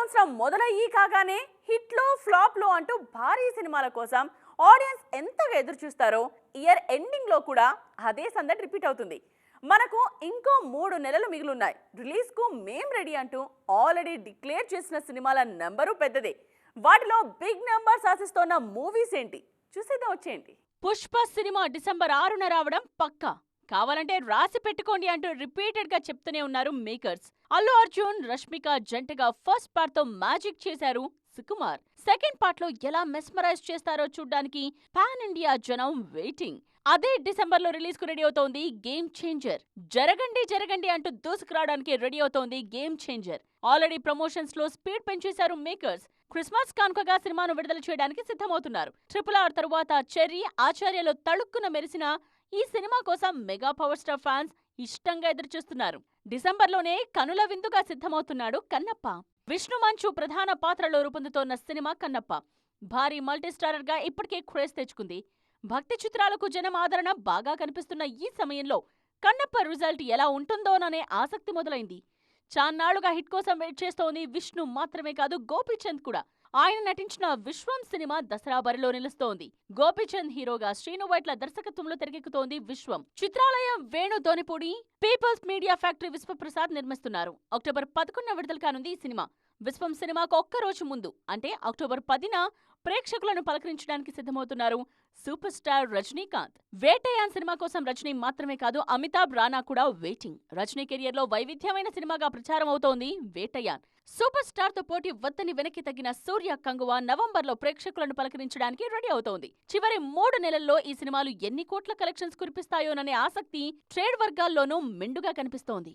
సంవత్సరం మొదలయ్యి కాగానే హిట్లు ఫ్లాప్లు అంటూ భారీ సినిమాల కోసం ఆడియన్స్ ఎంతగా ఎదురు చూస్తారో ఇయర్ ఎండింగ్లో కూడా అదే సందడి రిపీట్ అవుతుంది. మనకు ఇంకో మూడు నెలలు మిగిలిన్నాయి. రిలీజ్కు మేం రెడీ అంటూ ఆల్రెడీ డిక్లేర్ చేసిన సినిమాల నెంబరు పెద్దదే. వాటిలో బిగ్ నెంబర్ ఆశిస్తోన్న మూవీస్ ఏంటి? చూసేద్దాం వచ్చేయండి. పుష్ప సినిమా డిసెంబర్ ఆరున రావడం పక్కా. కావాలంటే రాసి పెట్టుకోండి అంటూ రిపీటెడ్గా చెప్తూనే ఉన్నారు మేకర్స్. అల్లు అర్జున్ రష్మిక జంటగా ఫస్ట్ పార్ట్తో మ్యాజిక్ చేశారు సుకుమార్. సెకండ్ పార్ట్లో ఎలా మెస్మరైజ్ చేస్తారో చూడ్డానికి పాన్ ఇండియా జనం వెయిటింగ్. అదే డిసెంబర్లో రిలీజ్కు రెడీ అవుతోంది గేమ్ చేంజర్. జరగండి జరగండి అంటూ దూసుకురావడానికి రెడీ అవుతోంది గేమ్ చేంజర్. ఆల్రెడీ ప్రమోషన్స్లో స్పీడ్ పెంచేశారు మేకర్స్. క్రిస్మస్ కానుకగా సినిమాను విడుదల చేయడానికి సిద్ధమవుతున్నారు. ట్రిపుల్ ఆర్ తరువాత చెర్రీ ఆచార్యలో తళుక్కున మెరిసిన ఈ సినిమా కోసం మెగా పవర్ స్టార్ ఫ్యాన్స్ ఇష్టంగా ఎదురుచూస్తున్నారు. డిసెంబర్లోనే కనుల విందుగా సిద్ధమవుతున్నాడు కన్నప్ప. విష్ణు మంచు ప్రధాన పాత్రలో రూపొందుతోన్న సినిమా కన్నప్ప. భారీ మల్టీస్టారర్గా ఇప్పటికే క్రేజ్ తెచ్చుకుంది. భక్తి చిత్రాలకు జనం ఆదరణ బాగా కనిపిస్తున్న ఈ సమయంలో కన్నప్ప రిజల్ట్ ఎలా ఉంటుందోననే ఆసక్తి మొదలైంది. చాన్నాళ్ళుగా హిట్ కోసం వెయిట్ చేస్తోంది విష్ణు మాత్రమే కాదు గోపీచంద్ కూడా. ఆయన నటించిన విశ్వం సినిమా దసరా బరిలో నిలుస్తోంది. గోపీచంద్ హీరోగా శ్రీను వైట్ల దర్శకత్వంలో తెరకెక్కుతోంది Viswam. Chitralayam Venu Donepudi people's media factory Vishwaprasad నిర్మిస్తున్నారు. అక్టోబర్ పదకొండున విడుదల కానుంది ఈ సినిమా. విశ్వం సినిమాకు ఒక్క రోజు ముందు అంటే అక్టోబర్ పదిన ప్రేక్షకులను పలకరించడానికి సిద్ధమవుతున్నారు super star Rajinikanth. Vettaiyan cinema కోసం రజనీ మాత్రమే కాదు అమితాబ్ రానా కూడా వెయిటింగ్ రజనీ కెరియర్లో వైవిధ్యమైన సినిమాగా ప్రచారం అవుతోంది వేటయాన్. సూపర్ స్టార్తో పోటీ వద్దని వెనక్కి తగ్గిన సూర్య కంగువ నవంబర్లో ప్రేక్షకులను పలకరించడానికి రెడీ అవుతోంది. చివరి మూడు నెలల్లో ఈ సినిమాలు ఎన్ని కోట్ల కలెక్షన్స్ కురిపిస్తాయోననే ఆసక్తి ట్రేడ్ వర్గాల్లోనూ మెండుగా కనిపిస్తోంది.